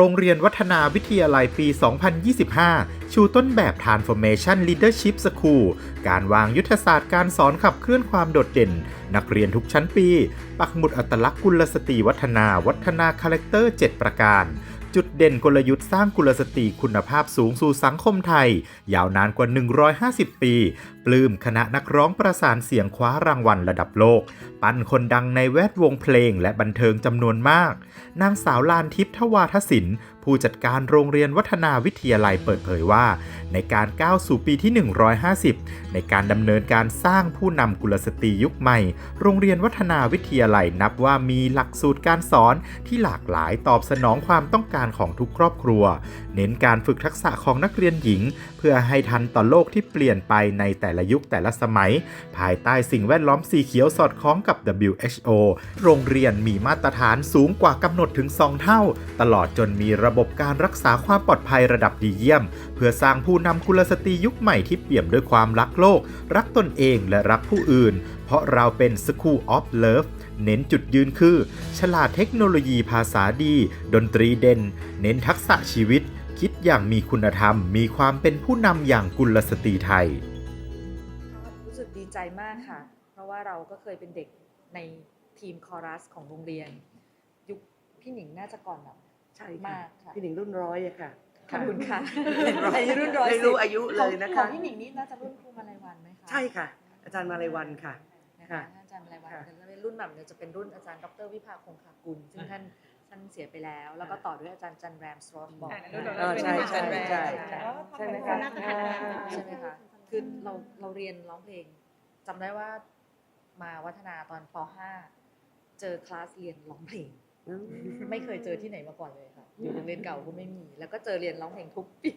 โรงเรียนวัฒนาวิทยาลัยปี 2025 ชูต้นแบบ Transformation Leadership School การวางยุทธศาสตร์การสอนขับเคลื่อนความโดดเด่น นักเรียนทุกชั้นปี ปักหมุดอัตลักษณ์กุลสตรีวัฒนา วัฒนาคาแรคเตอร์ 7 ประการ จุดเด่นกลยุทธ์สร้างกุลสตรีคุณภาพสูงสู่สังคมไทย ยาวนานกว่า 150 ปี ปลื้มคณะนักร้องประสานเสียงคว้ารางวัลระดับโลก ปั้นคนดังในแวดวงเพลงและบันเทิงจำนวนมาก นางสาวลานทิพย์ทวาทศิลป์ ผู้จัดการโรงเรียนวัฒนาวิทยาลัยเปิดเผยว่า ในการก้าวสู่ปีที่ 150 ในการดำเนินการสร้างผู้นำกุลสตรียุคใหม่ โรงเรียนวัฒนาวิทยาลัยนับว่ามีหลักสูตรการสอนที่หลากหลายตอบสนองความต้องการของทุกครอบครัว เน้นการฝึกทักษะของนักเรียนหญิง เพื่อให้ทันต่อโลกที่เปลี่ยนไปในแต่ละยุคแต่ละสมัย ภายใต้สิ่งแวดล้อมสีเขียวสอดคล้องกับ WHO โรงเรียนมีมาตรฐานสูงกว่ากำหนดถึง 2 เท่า ตลอดจนมีระบบบบการรักษาความปลอดภัยระดับดีเยี่ยม เพื่อสร้างผู้นำกุลสตรียุคใหม่ที่เปี่ยมด้วยความรักโลก รักตนเองและรักผู้อื่น เพราะเราเป็น School of Love เน้นจุดยืนคือ ฉลาดเทคโนโลยีภาษาดี ดนตรีเด่น เน้นทักษะชีวิต คิดอย่างมีคุณธรรม มีความเป็นผู้นำอย่างกุลสตรีไทย รู้สึกดีใจมากค่ะ เพราะว่าเราก็เคยเป็นเด็กในทีมคอรัสของโรงเรียน ยุคพี่หนิงน่าจะก่อนเรา ใช่มาค่ะกค่ะพี่หนิงรุ่นร้อยอะค่ะ ขอบคุณค่ะร้อยอายุรุ่นร้อยไม่รู้อายุเลยนะขอคะ งพี่หนิงนี่น่าจะรุ่นครูมาลัยวันไหมคะใช่ค่ะ อาจารย์มาลัยวันค่ะ นะคะค่ะอาจารย์มาลัยวันค่ะแต่รุ่นแบบเนี่ยจะเป็นรุ่นอาจารย์ดรวิภาคงคากุลซึ่งท่านท่านเสียไปแล้ว แล้วก็ต่อด้วยอาจารย์จันแรมสโตรนบอก เออใช่ใช่ใช่ ใช่ใช่ไหมคะ ใช่ไหมคะ คือเราเราเรียนร้องเพลงจำได้ว่ามาวัฒนาตอนป .5 เจอคลาสเรียนร้องเพลงอืม ไม่เคยเจอที่ไหนมาก่อนเลยค่ะ อยู่โรงเรียนเก่าก็ไม่มี แล้วก็เจอเรียนร้องเพลงทุกปี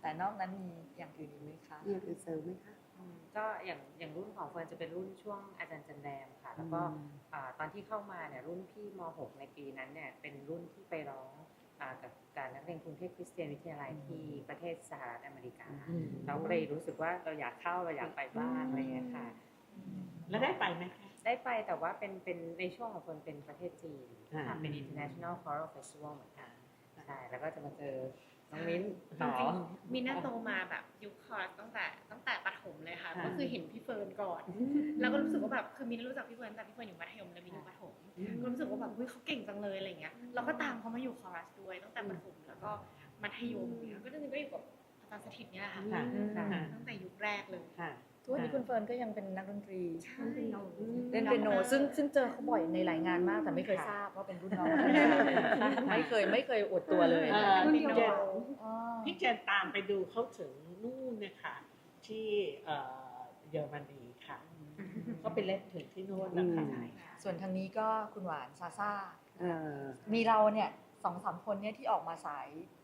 แต่นอกนั้นมีอย่างอื่นอีกไหมคะมีอะไรเสริมไหมคะอืมก็อย่างอย่างรุ่นของเฟิร์นจะเป็นรุ่นช่วงอาจารย์จันแรมค่ะ แล้วก็อืมอ่าตอนที่เข้ามาเนี่ยรุ่นพี่ม .6 ในปีนั้นเนี่ยเป็นรุ่นที่ไปร้องอ่ากับการนักเรียนกรุงเทพคริสเตียนวิทยาลัยที่ประเทศสหรัฐอเมริกาอืมเราก็เลยรู้สึกว่าเราอยากเข้าเราอยากไปบ้างอะไรเงี้ยค่ะ แล้วได้ไปไหมคะ ได้ไปแต่ว่าเป็นเป็นในช่วงของเฟิร์นเป็นประเทศจีนอ่าค่ะเป็น international choral festival เหมือนกันใช่แล้วก็จะมาเจอน้องมิ้นต่อมินน่าโตมาแบบยุคคอร์สตั้งแต่ตั้งแต่ประถมเลยค่ะค่ะ ก็คือเห็นพี่เฟิร์นก่อน แล้วก็รู้สึกว่าแบบคือมินรู้จักพี่เฟิร์นแต่พี่เฟิร์นอยู่มัธยมแล้วมินอยู่ประถมก็รู้สึกว่าแบบเฮ้ยเขาเก่งจังเลยอะไรเงี้ยเราก็ตามเขามาอยู่คอรัสด้วยตั้งแต่ประถมแล้วก็มัธยมเนี่ยก็จริงๆก็อยู่กับอาจารย์สถิตเนี่ยแหละค่ะค่ะค่ะตั้งแต่ยุคแรกเลยค่ะ ทุกวันนี้คุณเฟิร์นก็ยังเป็นนักดนตรีใช่เล่นเปียโนซึ่งซึ่งเจอเขาบ่อยในหลายงานมากแต่ไม่เคยทราบว่าเป็นรุ่นน้องไม่เคยไม่เคยอวดตัวเลยเอ่อพี่เจนอ๋อพี่เจนตามไปดูเขาถึงนู่นเนี่ยค่ะ ที่เอ่อเยอรมนีค่ะเขาไปเล่นถึงที่นู่นนะคะอืมส่วนทางนี้ก็คุณหวานซาซ่าเอ่อมีเราเนี่ยสองสามคนเนี่ยที่ออกมาสายอ่า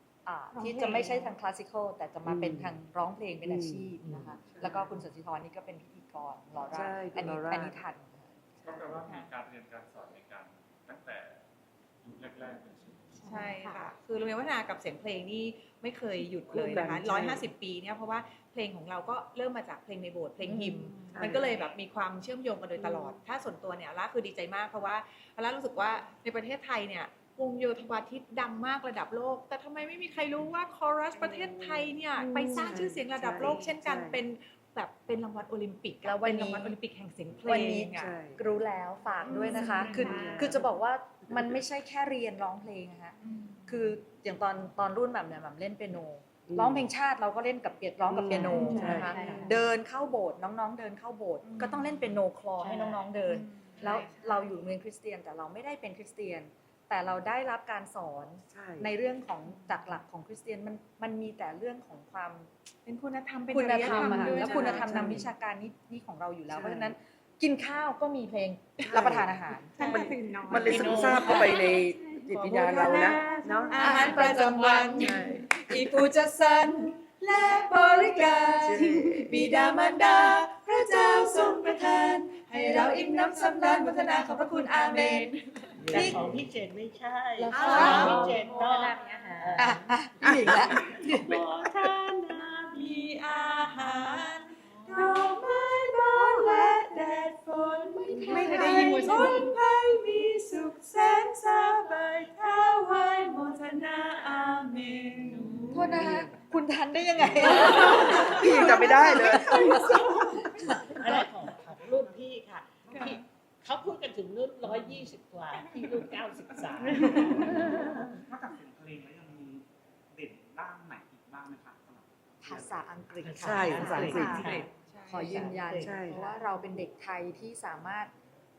ที่จะไม่ใช่ทางคลาสสิคอลแต่จะมาเป็นทางร้องเพลงเป็นอาชีพนะคะ แล้วก็คุณสนธิธรนี่ก็เป็นพิธีกรลอร่าใช่คุอันณนี้ลอร่าอันนี้ทันค่ะก็แปลว่ามีการเรียนการสอนในการตั้งแต่ยุคแรกๆเลยใช่ไหมใช่ค่ะ คือโรงเรียนวัฒนากับเสียงเพลงนี่ไม่เคยหยุดเลยนะคะคู่กันใช่150ปีเนี่ยเพราะว่าเพลงของเราก็เริ่มมาจากเพลงในโบสถ์เพลงฮิมใช่มันก็เลยแบบมีความเชื่อมโยงกันโดยตลอด ถ้าส่วนตัวเนี่ยล่าคือดีใจมากเพราะว่าล่ารู้สึกว่าในประเทศไทยเนี่ย วงโยธวาทิตดังมากระดับโลก แต่ทำไมไม่มีใครรู้ว่าคอรัสประเทศไทยเนี่ยไปสร้างชื่อเสียงระดับโลก เช่นกันเป็นแบบเป็นรางวัลโอลิมปิกอะแล้ววันนี้ เป็นรางวัลโอลิมปิกแห่งเสียงเพลวันนี้งอะใช่รู้แล้วฝากด้วยนะคะ คือใช่คือจะบอกว่ามันไม่ใช่แค่เรียนร้องเพลงนะคะคืออย่างตอนตอนรุ่นแบบเนี่ยแบบเล่นเปียโนอืมร้องเพลงชาติเราก็เล่นกับเปียร้องกับเปียโนใช่ นะคะใช่ เดินเข้าโบสถ์น้องๆ เดินเข้าโบสถ์ก็ต้องเล่นเปียโนคลอให้น้องๆเดิน แล้วเราอยู่โรงเรียนคริสเตียนแต่เราไม่ได้เป็นคริสเตียน แต่เราได้รับการสอนใช่ ในเรื่องของจักหลักของคริสเตียนมันมันมีแต่เรื่องของความเป็นคุณธรรมเป็นคุณจริยธรรมอะค่ะด้วยแล้วใช่คุณธรรมใช่นำวิชาการนี่นี่ของเราอยู่แล้ว ใช่ เพราะฉะนั้นกินข้าวก็มีเพลงรับประทานอาหาร มันมันเลยซึมซาบเข้าไปในจิตวิญญาณเรานะเนาะ อาหารประจำวันใช่อีปูจัดสรรและบริการใช่บิดามารดา พระเจ้าทรงประทาน ให้เราอิ่มน้ำสำราญวัฒนาขอบพระคุณอาเมน แต่ของพี่เจนไม่ใช่ของพี่เจนนอกอะอะพี่หนิแล้วโมทนามีอาหารดอกไม้บานและแดดฝนไม่เคยได้ยินเวอร์นนี้ ไพ่มีสุขแสนสบายถ้าวายโมทนาอาเมน โทษนะคะคุณทันได้ยังไง พี่ยังจำไม่ได้เลย ภาษาอังกฤษค่ะใช่ภาษาอังกฤษ ค่ะขอยืนยันใช่ เพราะว่าเราเป็นเด็กไทยที่สามารถ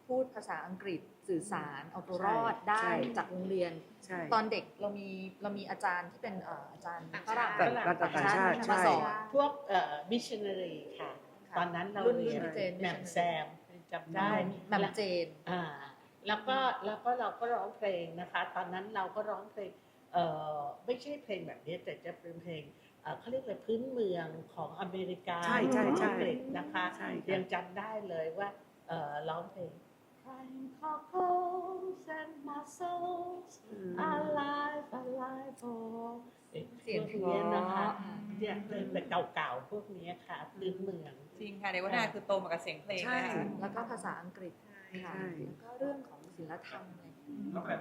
พูดภาษาอังกฤษสื่อสารเอาตัวรอดได้ใช่จากโรงเรียน ใช่ ตอนเด็กเรามีเรามีอาจารย์ที่เป็นเอ่ออาจารย์ต่างฝชารั่ติงต่างต่างชาติมาใช่สอน พวกเอ่อมิชชันนารีค่ะ ค่ะตอนนั้นเรารุ่นเรียนพี่เจน แหม่มแซมจำได้แหม่มเจน อ่าแล้วก็แล้วก็เราก็ร้องเพลงนะคะ ตอนนั้นเราก็ร้องเพลงเอ่อไม่ใช่เพลงแบบนี้แต่จะเป็นเพลง เอ่อเขาเรียกอะไรพื้นเมืองของอเมริกาใช่ใช่ใช่อังกฤษนะคะใช่ค่ะยังจำได้เลยว่าเอ่อร้องเพลง Crying cockles and mussels อืม alive alive oh เสียงเพพวกราะนี้นะคะเนี่ยเพลงแต่เก่าๆพวกนี้ค่ะพื้นเมืองจริงค่ะในวัฒนาคือโตมากับเสียงเพลงใช่นะคะแล้วก็ภาษาอังกฤษค่ะใช่แล้วก็เรื่องของศิลธรรมอะไรอย่างเงี้ยก็แปล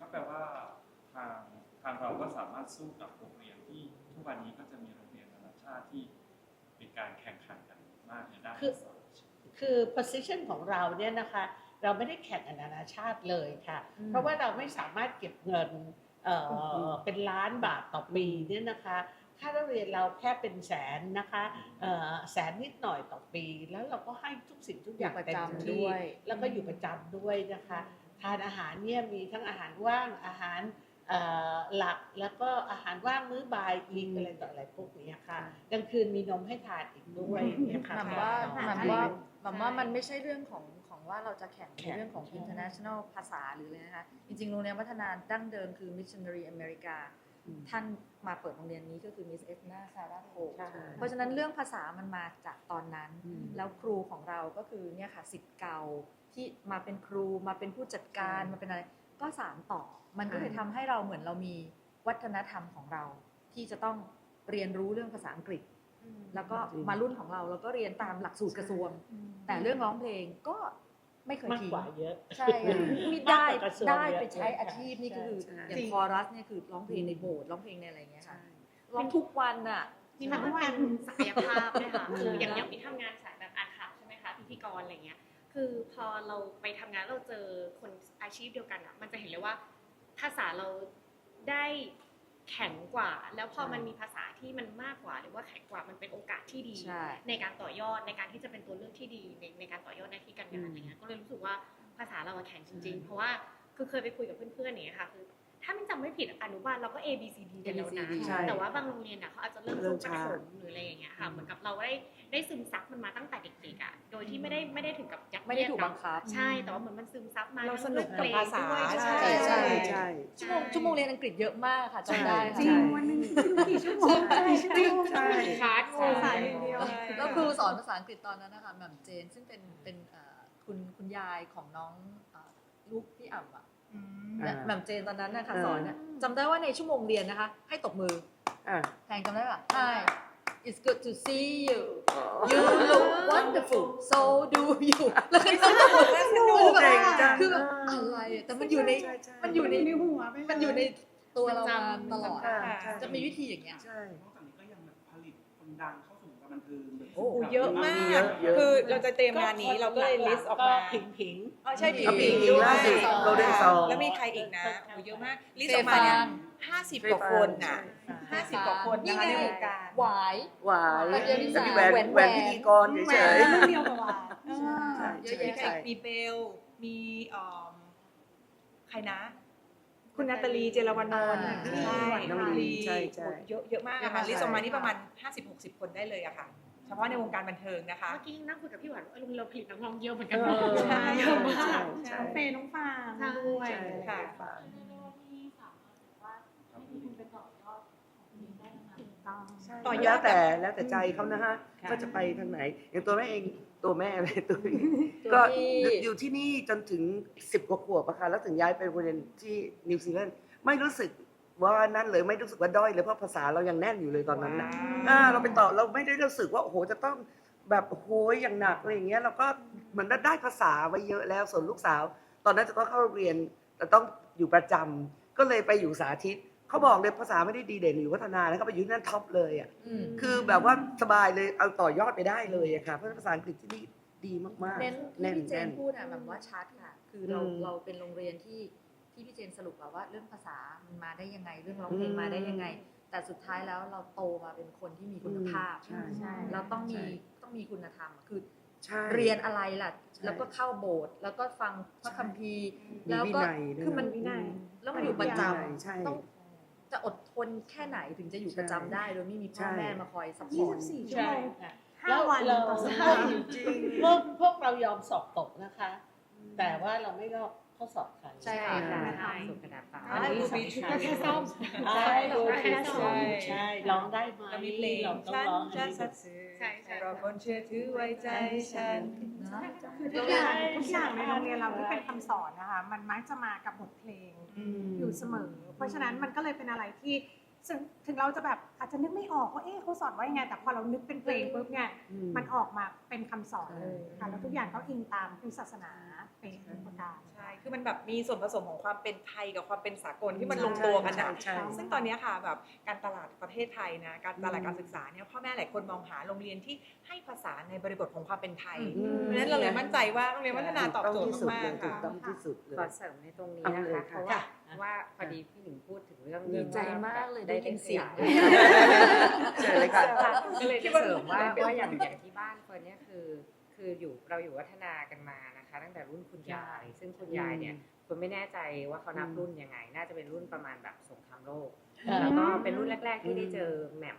ก็แปลว่าทางทางเราก็สามารถสู้กับโรงเรียนที่ ทุกวันนี้ก็จะมีโรงเรียนนานาชาติที่มีการแข่งขันกันมากในด้านคือภาษาคือ position ของเราเนี่ยนะคะ เราไม่ได้แข่งกับนานาชาติเลยค่ะ อืม เพราะว่าเราไม่สามารถเก็บเงินเอ่อเป็นล้านบาทต่อปีเนี่ยนะคะ ค่าเรียนเราแค่เป็นแสนนะคะเอ่อแสนนิดหน่อยต่อปี แล้วเราก็ให้ทุกสิ่งทุกอย่างอยู่ประเต็มจำที่ ด้วย แล้วก็อยู่ประจำด้วยนะคะ ทานอาหารเนี่ยมีทั้งอาหารว่างอาหารเอ่อ หลักแล้วก็อาหารว่างมื้อบ่ายอีกอะไรต่ออะไรพวกนี้ค่ะกลางคืนมีนมให้ทานอีกด้วยเนี่ยค่ะหมายว่าน้องหมายว่าหมายว่ามันไม่ใช่เรื่องของของว่าเราจะแข่งในแข่งเรื่องของ international ภาษาหรืออะไรนะคะจริงๆโรงเรียนพัฒนาดั้งเดิมคือ missionary America อืมท่านมาเปิดโรงเรียนนี้ก็คือ Miss Edna Sarah c o ใช่เพราะฉะนั้นเรื่องภาษามันมาจากตอนนั้นอืมแล้วครูของเราก็คือเนี่ยค่ะสิทธิ์เก่าที่มาเป็นครูมาเป็นผู้จัดการมาเป็นอะไร ก็สานต่อ มันก็เลยทำให้เราเหมือนเรามีวัฒนธรรมของเรา ที่จะต้องเรียนรู้เรื่องภาษาอังกฤษ แล้วก็จริงมารุ่นของเราแล้วก็เรียนตามหลักสูตรกระทรวง แต่เรื่องร้องเพลงก็ไม่เคยมากทิ้งกว่าเยอะใช่ค่ะมีได้มากกว่ากระทรวงได้เยอะไปใช้ใช่อาชีพนี่ก็คือใช่อย่างคอรัสเนี่ยคือร้องเพลงในโบสถ์ร้องเพลงในอะไรอย่างเงี้ยค่ะใช่ร้องทุกวันอะมีมันต้องเป็นศักยภาพด้วยค่ะคืออย่างอย่างที่ทำงานสายแบบอ่านข่าวใช่ไหมคะพิธีกรอะไรเงี้ย คือพอเราไปทำงานเราเจอคนอาชีพเดียวกันอะ มันจะเห็นเลยว่าภาษาเราได้แข็งกว่า แล้วพอมันมีภาษาที่มันมากกว่า หรือว่าแข็งกว่ามันเป็นโอกาสที่ดีใช่ในการต่อยอดในการที่จะเป็นตัวเลือกที่ดีในในการต่อยอดหน้าที่การงานอะไรเงี้ยก็เลยรู้สึกว่าภาษาเราอะแข็งจริง ๆ เพราะว่าคือเคยไปคุยกับเพื่อนๆอย่างเงี้ยค่ะคือ ถ้าไม่จำไม่ผิดอนุบาลเราก็ A B C D กันแล้วนะ ใช่แต่ว่าบางโรงเรียนอะเขาอาจจะเริ่มเริ่ช่วมงประช้าถมหรืออะไรอย่างเงี้ยค่ะ เหมือนกับเราได้ได้ซึมซับมันมาตั้งแต่เด็กๆอะ โดยที่ไม่ได้ไม่ได้ถึงกับยัดไม่ได้เยียดถูกบังคับ ใช่ แต่ว่าเหมือนมันซึมซับมาเราทั้งสนุกกับด้วยภาษาเพลงด้วยใช่ ใช่ ใช่ ชั่วโมงชั่วโมงเรียนอังกฤษเยอะมากค่ะจำได้จริงค่ะวันหนึ่งกี่ชั่วโมงจริงใช่คลาสใช่ใช่แล้วครูสอนภาษาอังกฤษตอนนั้นนะคะแหม่มเจนซึ่งเป็นเป็นเอ่อคุณคุณยายของน้องเอ่อลูกพี่อ่ำอะอ่า แหม่มเจนตอนนั้นนะคะเออสอนเนี่ยจำได้ว่าในชั่วโมงเรียนนะคะ ให้ตบมืออะแพงจำได้ป่ะ Hi it's good to see you อ๋อ you look wonderful so do you แล้วก็ต้องตบมือเก่งจังคือแบบอะไรอะแต่มันอยู่ในช่ช่มันอยู่ในหัวมันอยู่ในตัวเรามาตลอดใช่ใช่จะมีวิธีอย่างเงี้ยใช่นอกจากนี้ก็ยังแบบผลิตคนดังเข้าสู่วงการบันเทิงแบบโอ้โหเยอะมากเยอะเยอะ คือเราจะเตรียมงานนี้เราก็เลยลิสต์ออกมาผิงผิง อ๋อใช่ผิงเอาผิผิงงผิงด้วยล่าสุด Golden Song แล้วมีใครอีกนะโอ้เยอะมากลิสต์เฟออกมาเนี่ยฟางห้าสิบกว่าคนน่ะใช่ห้าสิบกว่าคนนะคะในวงการ หวาย หวานแล้วเดี๋ยวนี้จะมีสาวแหวนแหวนแหวนพิธีกรเฉยเรื่องเดียวกับว่าใช่เยอะแยะใช่มีเบล มีเอ่อใครนะ คุณนาตาลีเจรวนนท์อ่าใช่น้องลีใช่ใช่ โอ้เยอะเยอะมากอะค่ะลิสต์ออกมานี่ประมาณ 50-60 คนได้เลยอะค่ะ เฉพาะในวงการบันเทิงนะคะ เมื่อกี้นั่งคุยกับพี่หวานว่าเออเราผลิตนักร้องเยอะเหมือนๆกันเอเนอะอใช่ เยอะมากใช่ น้องเฟย์น้องฟางใช่ด้วยใช่ค่ะค่ะต่อยอแล้ดวแต่แล้วแต่ใจเขานะฮะว่าจะไปทางไหน อย่างตัวแม่เองตัวแม่อะไรตัวเองก็อยู่ที่นี่จนถึงสิบกว่าขวบอะค่ะแล้วถึงย้ายไปโรงเรียนที่นิวซีแลนด์ไม่รู้สึก ว่านั่นเลยไม่รู้สึกว่าด้อยเลยเพราะภาษาเรายังแน่นอยู่เลยตอนนั้นนะอ่าเราไปต่อเราไม่ได้รู้สึกว่าโอ้โหจะต้องแบบโอ้โหอย่างหนักอะไรอย่างเงี้ยเราก็เหมือนได้ภาษาไว้เยอะแล้วส่วนลูกสาว ตอนนั้นจะต้องเข้าโรงเรียนแต่ต้องอยู่ประจำก็เลยไปอยู่สาธิตเขาบอกเลยภาษาไม่ได้ดีเด่นหรือวัฒนาแล้วก็ไปอยุ่นั่นท็อปเลยอะอืมคือแบบว่าสบายเลยเอาต่อยอดไปได้เลยอะค่ะเพราะภาษาอังกฤษที่นี่ดีมากๆเน้นที่แน่นพี่เจแน่นนพูดอะแบบว่าชัดค่ะ คือเราอืมเราเป็นโรงเรียนที่ ที่พี่เจนสรุปแบบว่าเรื่องภาษามันมาได้ยังไง เรื่องร้องเพลงอืมมาได้ยังไง แต่สุดท้ายแล้วเราโตมาเป็นคนที่มีคุณภาพใช่ใช่เราต้องมีใช่ต้องมีคุณธรรมคือใช่เรียนอะไรล่ะใช่แล้วก็เข้าโบสถ์แล้วก็ฟังพระคัมภีร์มีแล้วก็วินัยด้วยคือมันนะวินัยแล้วมันอยู่ประจใช่ใช่ำต้องจะอดทนแค่ไหนถึงจะอยู่ประจำได้โดยไม่มีพ่อใช่แม่มาคอยซัพพอร์ต24ชั่วใช่โมงค่ะห้าแล้ววันเราต่อสัปพวดากห์จริงพวกพวกเรายอมสอบตกนะคะ แต่ว่าเราไม่ลอก ข้อสอบใครใช่ใช่ค่ะค่ะสุกระดาษเปล่าอันนี้รูบี้สำคัญก็แค่ซ่อมใช่ดูแค่แค่ซ่ซ้ออมมใช่ร้องได้ไหมแล้วมีเพลงเราต้องฉันร้องจะให้สัตดูย์ซื่อใช่ใช่รอคนเชื่อถือไว้ใจฉันคือทุกอย่างทุกอย่างในโรงเรียนเราที่เป็นคำสอนนะคะมันมักจะมากับบทเพลงอยู่เสมอ เพราะฉะนั้นมันก็เลยเป็นอะไรที่ซึ่งถึงเราจะแบบอาจจะนึกไม่ออกว่าเอ๊ะเขาสอนว่ายังไง แต่พอเรานึกเป็นเพลงปุ๊บเนี่ยอืมมันออกมาเป็นคำสอนเลยค่ะแล้วทุกอย่างก็อิงตามคือศาสนาเป็น คือมันแบบมีส่วนผสมของความเป็นไทยกับความเป็นสากลที่มันใช่ลงตัวกันใช่นะใช่ซึ่งตอนเนี้ยค่ะแบบการตลาดประเทศไทยนะการตลาดอืมการศึกษาเนี่ยพ่อแม่หลายคนมองหาโรงเรียนที่ให้ภาษาในบริบทของความเป็นไทยอืมเพราะฉะนั้นเราเลยมั่นใจว่าโรงเรียนวัฒนาตอบโจทย์ถูกมากที่สุดเลยถูๆค่ะกต้องที่สุดเลยขอเสริมในตรงนี้เอานะเลยคะค่ะเพราะว่าค่ะว่าพอดีพี่หนิงพูดถึงเรื่องดีใจมากเลยได้ได้ยินเสียงขายเชิญเลยค่ะก็เลยคิจะดว่าเสริมว่าว่าอย่างอย่างที่บ้านเฟิร์นเนี่ยคือ คืออยู่เราอยู่วัฒนากันมานะคะ ตั้งแต่รุ่นคุณยาย ซึ่งคุณยายเนี่ยคุณไม่แน่ใจว่าเขานับรุ่นยังไง น่าจะเป็นรุ่นประมาณแบบสงครามโลกอ่าแล้วก็เป็นรุ่นแรก ๆ ที่ได้เจอแหม่ม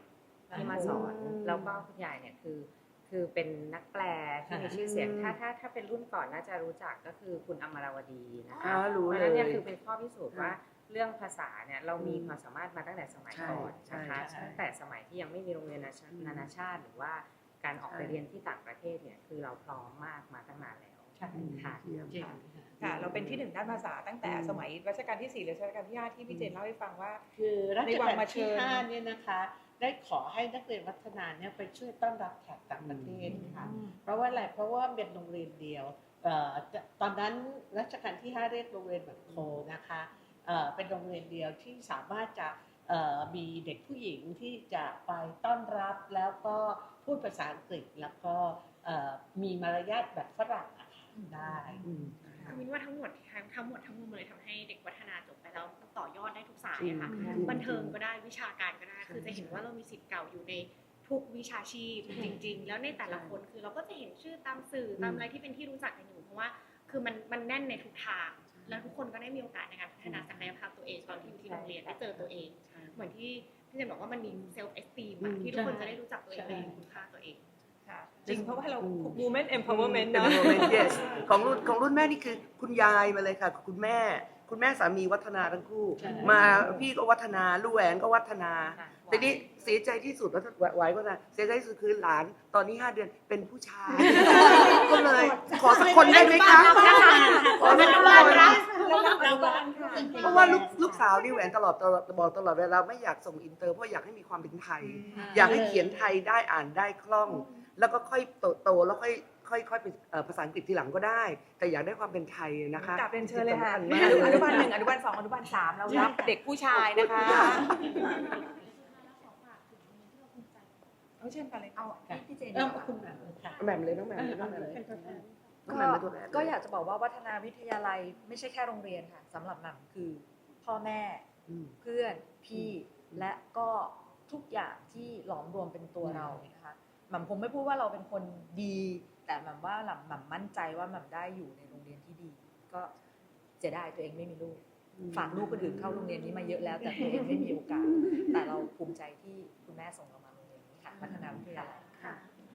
ที่มาสอนอืมแล้วก็คุณยายเนี่ยคือ คือเป็นนักแปลที่มีชื่อเสียงอืมถ้าถ้าถ้าเป็นรุ่นก่อนน่าจะรู้จักก็คือคุณอมรวดีนะคะอ่ารู้เพราะเลฉะนั้นยเนี่ยคือเป็นข้อพิสูจน์ค่ะว่าเรื่องภาษาเนี่ยเรามีอืมความสามารถมาตั้งแต่สมัยใช่ก่อนใช่นะคะใช่ตั้งแต่สมัยที่ยังไม่มีโรงเรียนนานาชาติอืมนานาชาติหรือว่า การออกไปใช่เรียนที่ต่างประเทศเนี่ยคือเราพร้อมมากมาตั้งนานแล้วใช่ค่ะเยี่ยมจริงค่ะค่ะค่ะเราเป็นที่หนึ่งด้านภาษาตั้งแต่อืมสมัยรัชกาลที่สี่หรือรัชกาลที่ห้าที่พี่เจนเล่าให้ฟังว่า คือรัชในวักางลมาเชิที่ญห้าเนี่ยนะคะ ได้ขอให้นักเรียนวัฒนาเนี่ยไปช่วยต้อนรับแขกต่างประเทศค่ะเพราะว่าอะไรเพราะว่าเป็นโรงเรียนเดียวเอ่อจะตอนนั้นรัชกาลที่ 5 เรียกโรงเรียนแบบโคนะคะเอ่อเป็นโรงเรียนเดียวที่สามารถจะเอ่อ มีเด็กผู้หญิงที่จะไปต้อนรับแล้วก็พูดภาษาอังกฤษแล้วก็เอ่อมีมารยาทแบบฝรั่งอะค่ะได้อืมคือมินว่าทั้งหมดทั้งทั้งหมดทั้งมวลเลยทำให้เด็กวัฒนาจบไปแล้วต่อยอดได้ทุกสายอะค่ะจริงๆบันเทิงก็ได้วิชาการก็ได้คือจะเห็นว่าเรามีสิทธิ์เก่าอยู่ในทุกวิชาชีพจริง ๆ แล้วในแต่ละคนคือเราก็จะเห็นชื่อตามสื่อตามอะไรที่เป็นที่รู้จักกันอยู่เพราะว่า คือมันมันแน่นในทุกทาง แล้วทุกคนก็ได้มีโอกาสในการพัฒนาศักยภาพตัวเองตอนที่อยู่ที่โรงเรียนได้เจอตัวเอง เหมือนที่พี่เจนบอกว่ามันมีเซลฟ์เอสตีมอืมที่ทุกคนจะได้รู้จักตัวเองใช่ได้เห็นคุณค่าตัวเองค่ะจริงเพราะว่าเราอืม women empowerment เป็นนะ moment yes ของรุ่นของรุ่นแม่นี่คือคุณยายมาเลยค่ะ คุณแม่ คุณแม่สามีวัฒนาทั้งคู่ ใช่ มาพี่ก็วัฒนาลูกแหวนก็วัฒนา ค่ะแต่นี่เสียใจที่สุดว่าไหวก็นะเสียใจที่สุดคือหลานตอนนี้5เดือนเป็นผู้ชาย ก็เลย ขอสักคนได้ไหมคะขอสักคนเพราะว่าลูกลูกสาวนี่แหวนตลอดตลอดบอกตลอดเวลาไม่อยากส่งอินเตอร์เพราะอยากให้มีความเป็นไทย อยากให้เขียนไทยได้อ่านได้คล่อง แล้วก็ค่อยโตโตๆแล้วค่อย ค่อยค่อยเป็นเอ่อภาษาอังกฤษทีหลังก็ได้ แต่อยากได้ความเป็นไทยนะคะ กลับเรียนเชิญเลยค่ะสำญมาก อนุบาลหนึ่งอนุบาลสองอนุบาลสามเรารับเด็กผู้ชายนะคะเอาเช่นกันเลยเอาพี่เจนเริ่ดีมกว่าคุณแหม่มค่ะแหม่มเลยน้องแหม่มเลยน้องแหม่มเลยเป็นตัวแทนน้องก็แหม่มเป็นตัวแทน ก็อยากจะบอกว่าวัฒนาวิทยาลัยไม่ใช่แค่โรงเรียนค่ะสำหรับหม่ำคือ พ่อแม่อืม เพื่อนพี่และก็ทุกอย่างที่หลอมรวมเป็นตัวเรานะคะหม่ำคงไม่พูดว่าเราเป็นคนดี แต่หม่ำว่าหม่ำหม่ำมั่นใจว่าหม่ำได้อยู่ในโรงเรียนที่ดี ก็เสียดายตัวเองไม่มีลูก ฝากลูกคนอื่นเข้าโรงเรียนนี้มาเยอะแล้ว แต่ตัวเองไม่มีโอกาส แต่เราภูมิใจที่คุณแม่ส่งเรามาโรงเรียนนี้ค่ะ พัฒนาวิทยาลัยค่ะ